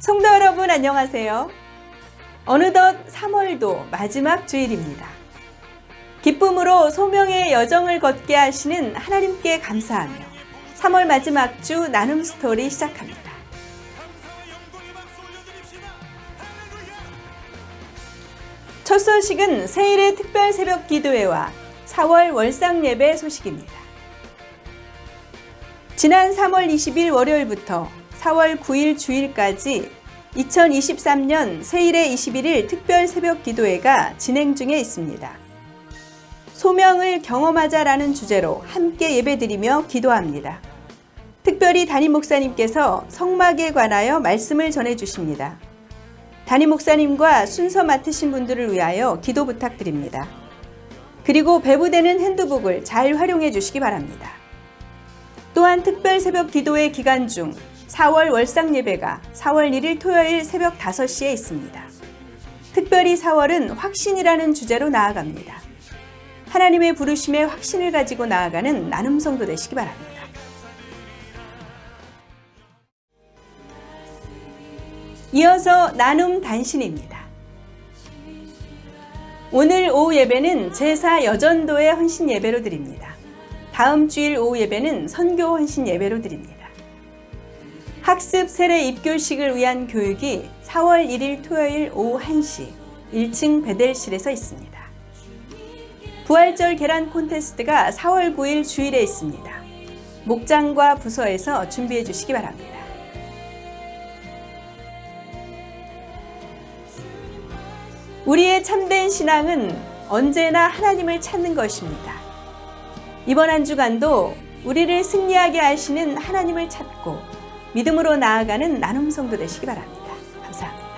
성도 여러분 안녕하세요. 어느덧 3월도 마지막 주일입니다. 기쁨으로 소명의 여정을 걷게 하시는 하나님께 감사하며 3월 마지막 주 나눔 스토리 시작합니다. 첫 소식은 세일의 특별 새벽 기도회와 4월 월상 예배 소식입니다. 지난 3월 20일 월요일부터 4월 9일 주일까지 2023년 세일의 21일 특별 새벽 기도회가 진행 중에 있습니다. 소명을 경험하자라는 주제로 함께 예배드리며 기도합니다. 특별히 담임 목사님께서 성막에 관하여 말씀을 전해 주십니다. 담임 목사님과 순서 맡으신 분들을 위하여 기도 부탁드립니다. 그리고 배부되는 핸드북을 잘 활용해 주시기 바랍니다. 또한 특별 새벽 기도회 기간 중 4월 월상 예배가 4월 1일 토요일 새벽 5시에 있습니다. 특별히 4월은 확신이라는 주제로 나아갑니다. 하나님의 부르심에 확신을 가지고 나아가는 나눔 성도 되시기 바랍니다. 이어서 나눔 단신입니다. 오늘 오후 예배는 제사 여전도의 헌신 예배로 드립니다. 다음 주일 오후 예배는 선교 헌신 예배로 드립니다. 학습 세례 입교식을 위한 교육이 4월 1일 토요일 오후 1시 1층 베델실에서 있습니다. 부활절 계란 콘테스트가 4월 9일 주일에 있습니다. 목장과 부서에서 준비해 주시기 바랍니다. 우리의 참된 신앙은 언제나 하나님을 찾는 것입니다. 이번 한 주간도 우리를 승리하게 하시는 하나님을 찾고 믿음으로 나아가는 나눔 성도 되시기 바랍니다. 감사합니다.